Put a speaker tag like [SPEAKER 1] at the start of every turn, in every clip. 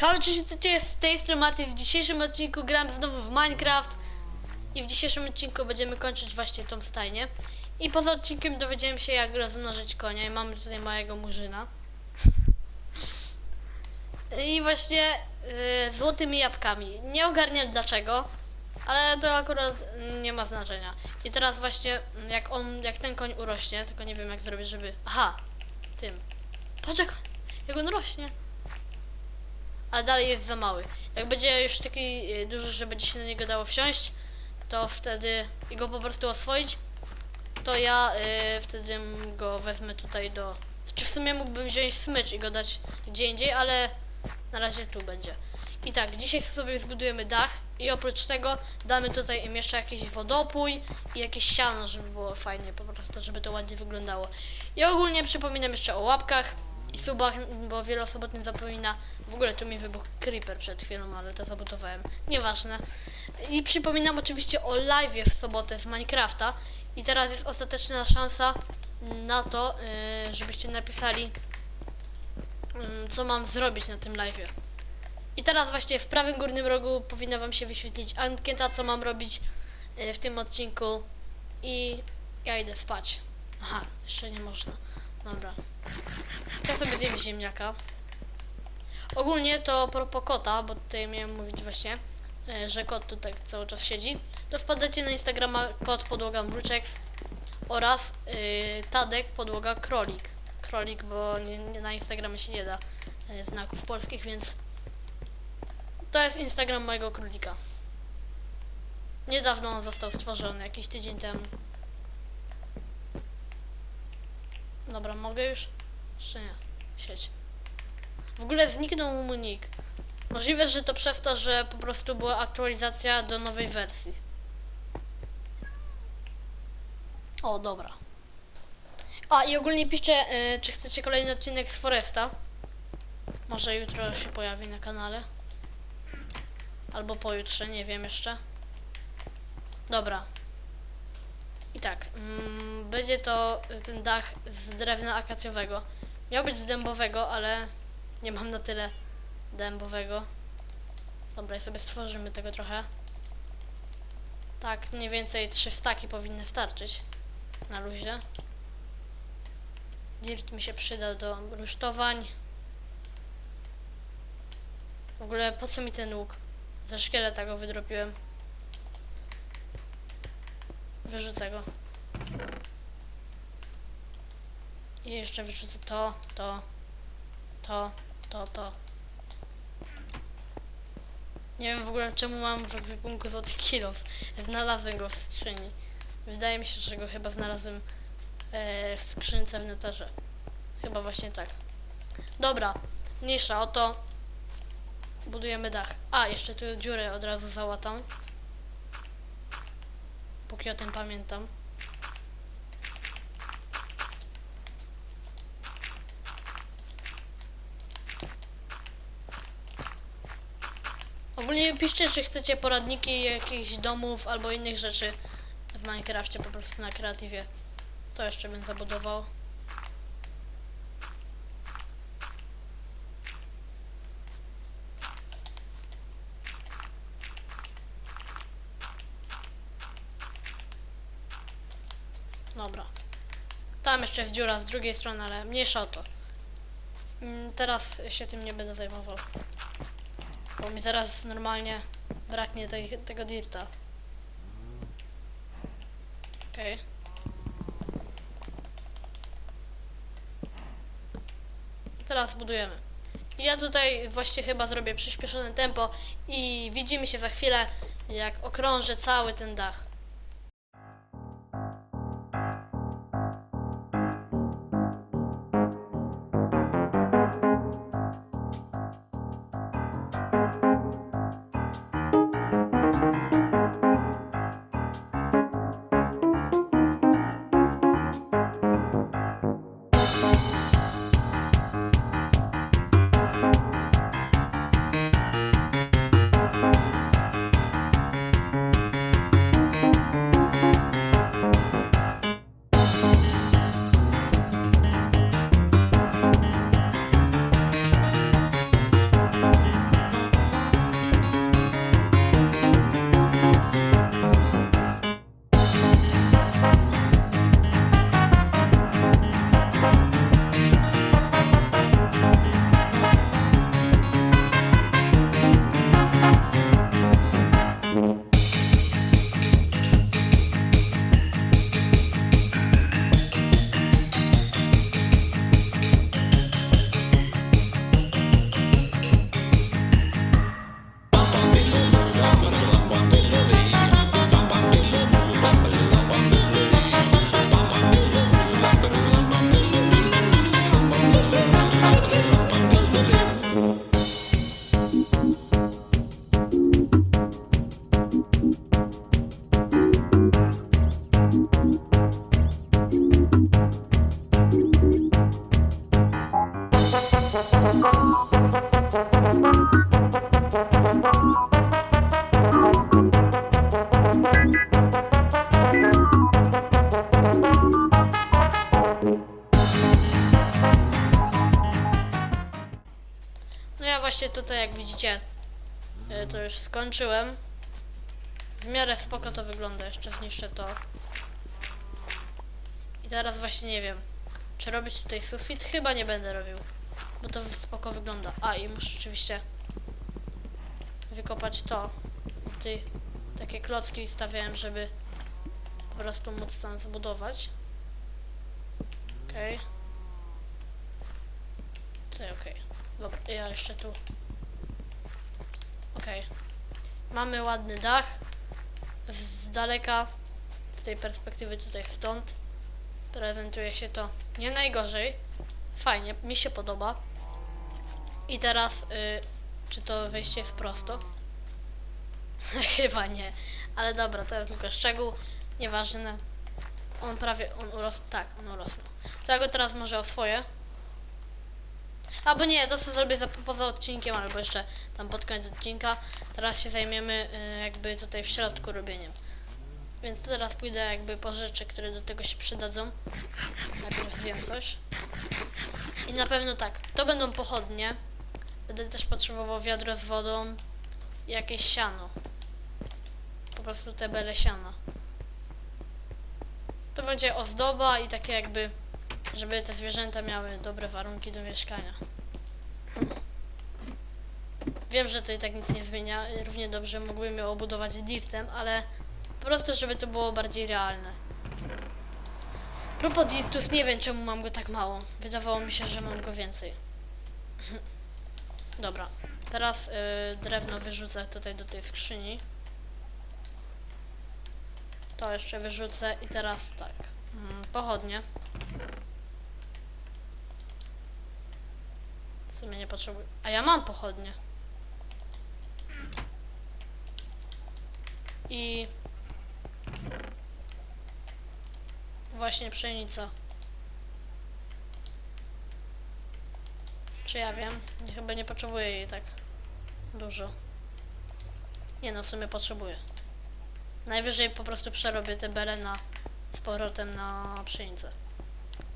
[SPEAKER 1] Halo, cześć, witajcie z tej strony Maty. W dzisiejszym odcinku gram znowu w Minecraft i w dzisiejszym odcinku będziemy kończyć właśnie tą stajnię. I poza odcinkiem dowiedziałem się jak rozmnożyć konia i mamy tutaj małego murzyna. I właśnie yy, złotymi jabłkami. Nie ogarniam dlaczego, ale to akurat nie ma znaczenia. I teraz właśnie jak on, jak ten koń urośnie, tylko nie wiem jak zrobić, żeby... Aha, tym. Patrz jak, jak on rośnie ale dalej jest za mały. Jak będzie już taki y, duży, że będzie się na niego dało wsiąść, to wtedy i go po prostu oswoić, to ja y, wtedy go wezmę tutaj do... Znaczy w sumie mógłbym wziąć smycz i go dać gdzie indziej, ale na razie tu będzie. I tak, dzisiaj sobie zbudujemy dach i oprócz tego damy tutaj im jeszcze jakiś wodopój i jakieś siano, żeby było fajnie, po prostu, żeby to ładnie wyglądało. I ogólnie przypominam jeszcze o łapkach i subach, bo wiele osób o tym zapomina. W ogóle tu mi wybuchł creeper przed chwilą, ale to zabudowałem. Nieważne. I przypominam oczywiście o live w sobotę z Minecrafta. I teraz jest ostateczna szansa na to, yy, żebyście napisali, yy, co mam zrobić na tym live. I teraz właśnie w prawym górnym rogu powinna wam się wyświetlić ankieta, co mam robić yy, w tym odcinku. I ja idę spać. Aha, jeszcze nie można. Dobra. Ja sobie zjem ziemniaka. Ogólnie to propos kota, bo tutaj miałem mówić właśnie, e, że kot tutaj cały czas siedzi, to wpadacie na Instagrama kot podłoga mruczeks oraz yy, Tadek podłoga krolik. Krolik, bo nie, nie, na Instagramie się nie da e, znaków polskich, więc to jest Instagram mojego królika. Niedawno on został stworzony, jakiś tydzień temu. Dobra, mogę już? Jeszcze nie. Sieć. W ogóle zniknął mu nick. Możliwe, że to przez to, że po prostu była aktualizacja do nowej wersji. O, dobra. A i ogólnie piszcie, y, czy chcecie kolejny odcinek z Foresta. Może jutro się pojawi na kanale. Albo pojutrze, nie wiem jeszcze. Dobra. I tak, mm, będzie to y, ten dach z drewna akacjowego. Miał być z dębowego, ale nie mam na tyle dębowego. Dobra, i sobie stworzymy tego trochę. Tak, mniej więcej trzy staki powinny starczyć na luzie. Dirt mi się przyda do rusztowań. W ogóle po co mi ten łuk? Ze szkieleta go wydropiłem. Wyrzucę go. I jeszcze wyrzucę to, to, to, to, to. Nie wiem w ogóle czemu mam w ekwipunku złoty kilof. Znalazłem go w skrzyni. Wydaje mi się, że go chyba znalazłem e, w skrzynce w netarze. Chyba właśnie tak. Dobra, mniejsza o to. Budujemy dach. A, jeszcze tu dziurę od razu załatam. Póki o tym pamiętam. Ogólnie piszcie, czy chcecie poradniki jakichś domów albo innych rzeczy w Minecrafcie po prostu na kreatywie. To jeszcze bym zabudował. Dobra. Tam jeszcze jest dziura z drugiej strony, ale mniejsza o to. Mm, Teraz się tym nie będę zajmował. Bo mi zaraz normalnie braknie tego dirta. Okej. Teraz budujemy. Ja tutaj właśnie chyba zrobię przyspieszone tempo i widzimy się za chwilę, jak okrążę cały ten dach. Widzicie, y, to już skończyłem. W miarę spoko to wygląda, jeszcze zniszczę to. I teraz właśnie nie wiem, czy robić tutaj sufit? Chyba nie będę robił, bo to spoko wygląda. A, i muszę oczywiście wykopać to. Tutaj takie klocki stawiałem, żeby po prostu móc tam zbudować. Okej. Tutaj okej. Dobra, ja jeszcze tu. Okej. Mamy ładny dach. Z daleka, z tej perspektywy tutaj stąd, prezentuje się to nie najgorzej. Fajnie, mi się podoba. I teraz, y, czy to wejście jest prosto? Chyba nie. Ale dobra, to jest tylko szczegół. Nieważne. On prawie, on urosł, tak, on urosnął. To ja go teraz może oswoję. Albo nie, to co zrobię za, poza odcinkiem, albo jeszcze tam pod koniec odcinka. Teraz się zajmiemy y, jakby tutaj w środku robieniem. Więc teraz pójdę jakby po rzeczy, które do tego się przydadzą. Najpierw wiem coś. I na pewno tak, to będą pochodnie. Będę też potrzebował wiadro z wodą i jakieś siano. Po prostu te bele siana. To będzie ozdoba i takie jakby, żeby te zwierzęta miały dobre warunki do mieszkania. Wiem, że to i tak nic nie zmienia. Równie dobrze mógłbym ją obudować dirtem, ale po prostu, żeby to było bardziej realne. Propos dirtus, nie wiem czemu mam go tak mało. Wydawało mi się, że mam go więcej. Dobra, teraz y, drewno wyrzucę tutaj do tej skrzyni. To jeszcze wyrzucę i teraz tak. Mm, pochodnie. W sumie nie potrzebuję. A ja mam pochodnie. I właśnie pszenica. Czy ja wiem? Nie, chyba nie potrzebuję jej tak dużo. Nie no, w sumie potrzebuję. Najwyżej po prostu przerobię te bele na z powrotem na pszenicę.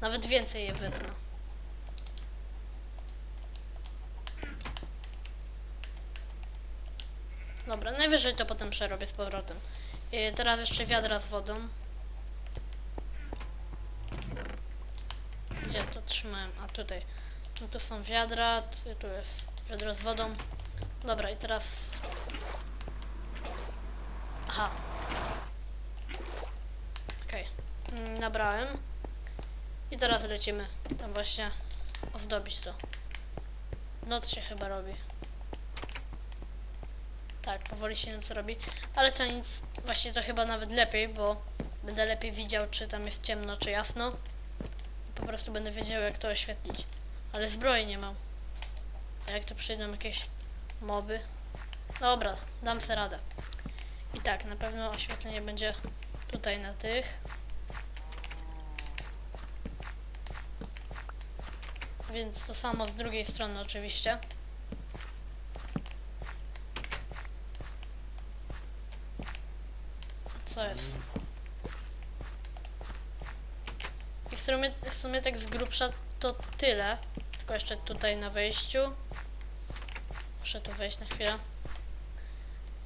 [SPEAKER 1] Nawet więcej je wezmę. Dobra, najwyżej to potem przerobię z powrotem. I teraz jeszcze wiadra z wodą. Gdzie to trzymałem? A tutaj. No tu są wiadra, tu, jest wiadro z wodą. Dobra, i teraz... Aha. Okej. Mm, Nabrałem. I teraz lecimy. Tam właśnie ozdobić to. Noc się chyba robi. Tak, powoli się noc robi. Ale to nic, właśnie to chyba nawet lepiej, bo będę lepiej widział, czy tam jest ciemno, czy jasno. Po prostu będę wiedział, jak to oświetlić. Ale zbroi nie mam. A jak tu przyjdą jakieś moby? Dobra, dam sobie radę. I tak, na pewno oświetlenie będzie tutaj na tych. Więc to samo z drugiej strony oczywiście. Co jest? I w sumie, w sumie tak z grubsza to tyle. Tylko jeszcze tutaj na wejściu. Muszę tu wejść na chwilę.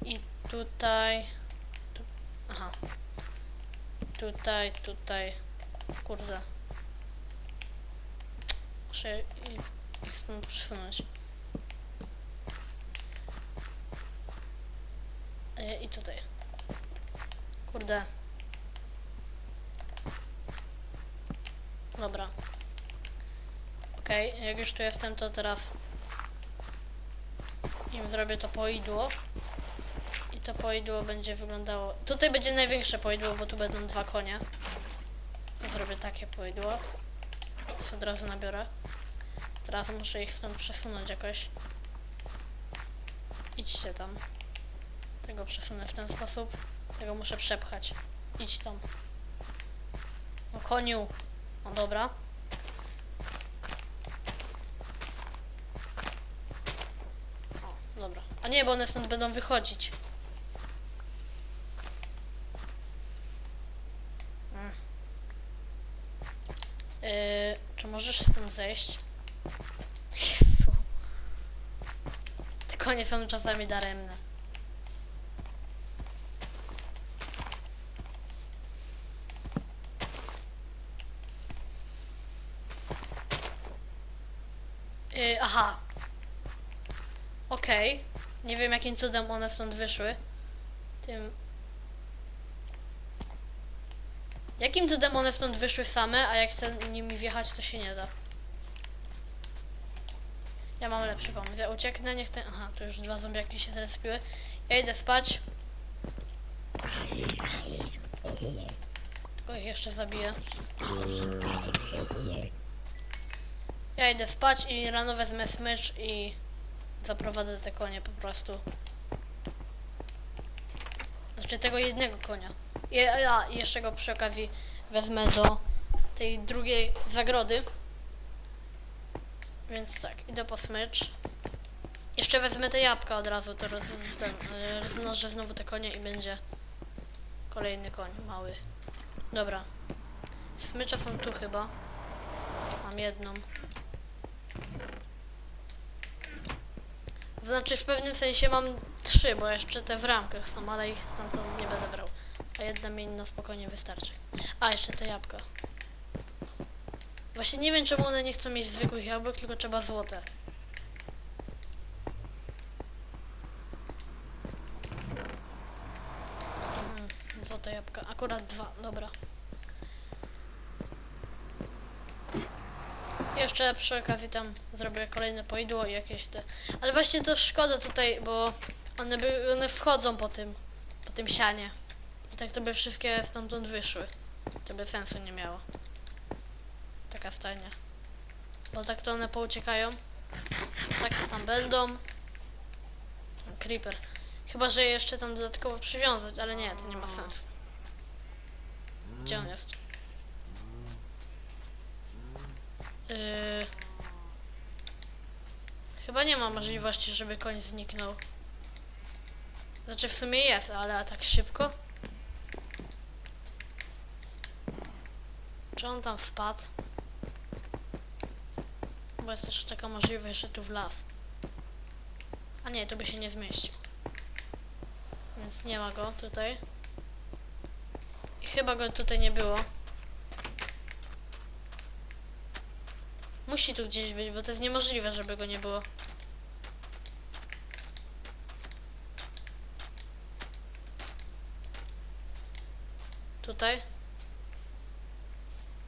[SPEAKER 1] I tutaj. Tu, aha. Tutaj, tutaj. Kurde. Muszę ich stąd przesunąć. E, I tutaj. Kurde. Dobra. Okej, jak już tu jestem, to teraz im zrobię to poidło. I to poidło będzie wyglądało... Tutaj będzie największe poidło, bo tu będą dwa konie. Zrobię takie poidło. Sobie od razu nabiorę. Teraz muszę ich stąd przesunąć jakoś. Idźcie tam. Tego przesunę w ten sposób. Tego muszę przepchać. Idź tam. O koniu. O dobra. O, dobra. A nie, bo one stąd będą wychodzić. Mm. Yy, czy możesz stąd zejść? Jezu. konie są czasami daremne. Yy, aha. Okej. Nie wiem jakim cudem one stąd wyszły. Tym... Jakim cudem one stąd wyszły same, a jak chcę nimi wjechać, to się nie da. Ja mam lepszy pomysł. Ja ucieknę, niech ten... Aha, tu już dwa zombiaki się zrespiły. Ja idę spać. Tylko jeszcze zabiję. Ja idę spać i rano wezmę smycz i zaprowadzę te konie po prostu. Znaczy tego jednego konia. I, a, jeszcze go przy okazji wezmę do tej drugiej zagrody. Więc tak, idę po smycz. Jeszcze wezmę te jabłka od razu, to roz, e, rozmnożę znowu te konie i będzie kolejny koń, mały. Dobra. Smycze są tu chyba. Mam jedną. Znaczy w pewnym sensie mam trzy, bo jeszcze te w ramkach są, ale ich stamtąd nie będę brał. A jedna mi na spokojnie wystarczy. A, jeszcze te jabłka. Właśnie nie wiem czemu one nie chcą mieć zwykłych jabłek, tylko trzeba złote. Mhm, Złote jabłka. Akurat dwa, dobra. Jeszcze przy okazji tam zrobię kolejne poidło i jakieś te. Ale właśnie to szkoda tutaj, bo one by, one wchodzą po tym, po tym sianie. I tak to by wszystkie stamtąd wyszły. To by sensu nie miało. Taka stajnia. Bo tak to one pouciekają. Tak tam będą. Creeper. Chyba, że je jeszcze tam dodatkowo przywiązać, ale nie, to nie ma sensu. Gdzie on jest? Yy... Chyba nie ma możliwości, żeby koń zniknął. Znaczy w sumie jest, ale a tak szybko? Czy on tam wpadł? Bo jest też taka możliwość, że tu w las. A nie, tu by się nie zmieścił. Więc nie ma go tutaj. I chyba go tutaj nie było. Musi tu gdzieś być, bo to jest niemożliwe, żeby go nie było. Tutaj?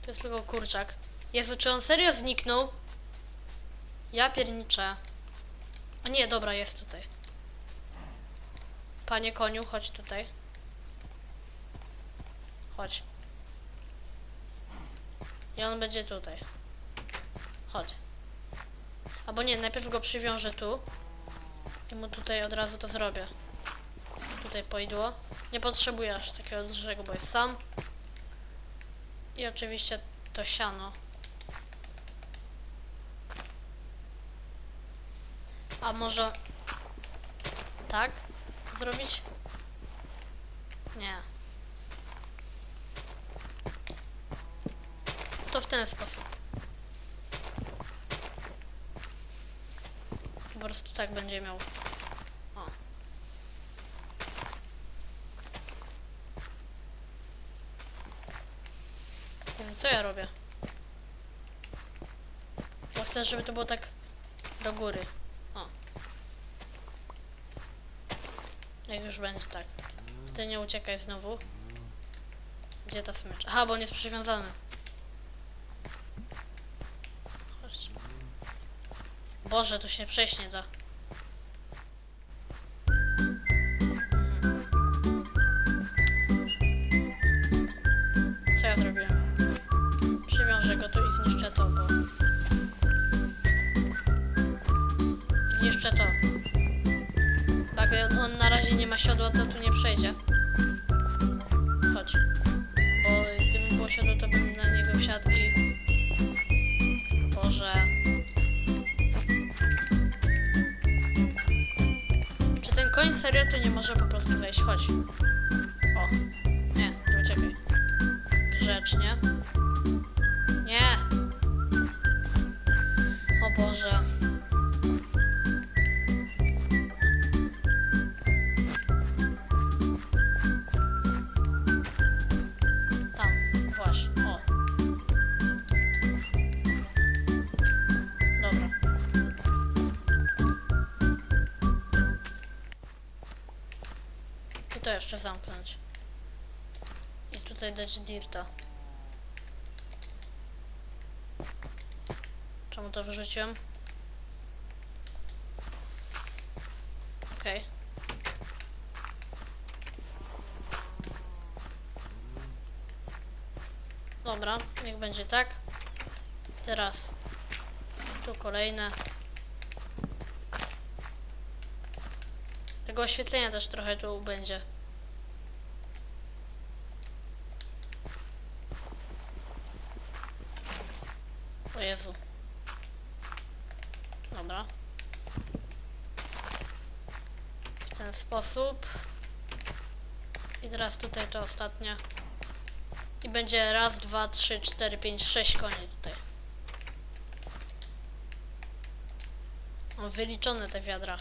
[SPEAKER 1] To jest tylko kurczak. Jezu, czy on serio zniknął? Ja pierniczę. A nie, dobra, jest tutaj. Panie koniu, chodź tutaj. Chodź. I on będzie tutaj. Chodź. Albo nie, najpierw go przywiążę tu. I mu tutaj od razu to zrobię. Tutaj poidło. Nie potrzebuję aż takiego dużego, bo jest sam. I oczywiście to siano. A może tak zrobić? Nie. To w ten sposób. Prostu tak będzie miał. O. Jezu, co ja robię? Bo chcę, żeby to było tak do góry. O. Jak już będzie tak. Ty nie uciekaj znowu. Gdzie ta smycz? Aha, bo on jest przywiązany. Chodź. Boże, tu się przejść nie da. Serio tu nie może po prostu wejść? Chodź. O. Nie, nie uciekaj. Grzecznie. To jeszcze zamknąć. I tutaj dać dirta. Czemu to wyrzuciłem? Okej. Dobra, niech będzie tak. Teraz tu kolejne. Tego oświetlenia też trochę tu będzie. O Jezu. Dobra. W ten sposób. I teraz tutaj to ostatnie. I będzie raz, dwa, trzy, cztery, pięć, sześć koni tutaj. O, wyliczone te wiadra.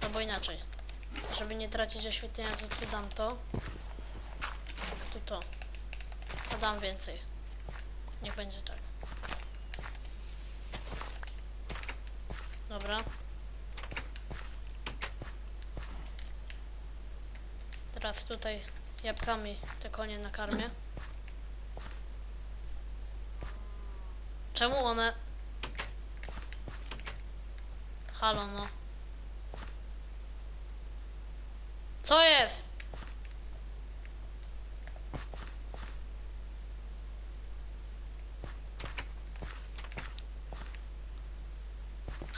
[SPEAKER 1] Albo inaczej. Żeby nie tracić oświetlenia, to tu dam to. To. A więcej. Niech będzie tak. Dobra. Teraz tutaj jabłkami te konie nakarmię. Czemu one... Halo no. Co jest?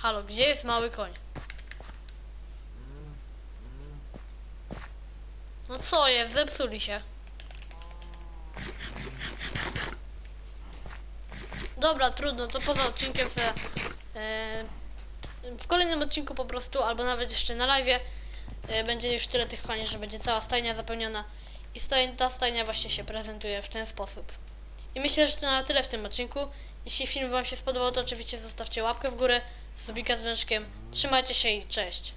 [SPEAKER 1] Halo, gdzie jest mały koń? No co jest? Zepsuli się. Dobra, trudno, to poza odcinkiem se, e, w kolejnym odcinku po prostu, albo nawet jeszcze na live e, będzie już tyle tych koni, że będzie cała stajnia zapełniona i staj, ta stajnia właśnie się prezentuje w ten sposób. I myślę, że to na tyle w tym odcinku. Jeśli film Wam się spodobał, to oczywiście zostawcie łapkę w górę, z dzwoneczkiem. Trzymajcie się i cześć.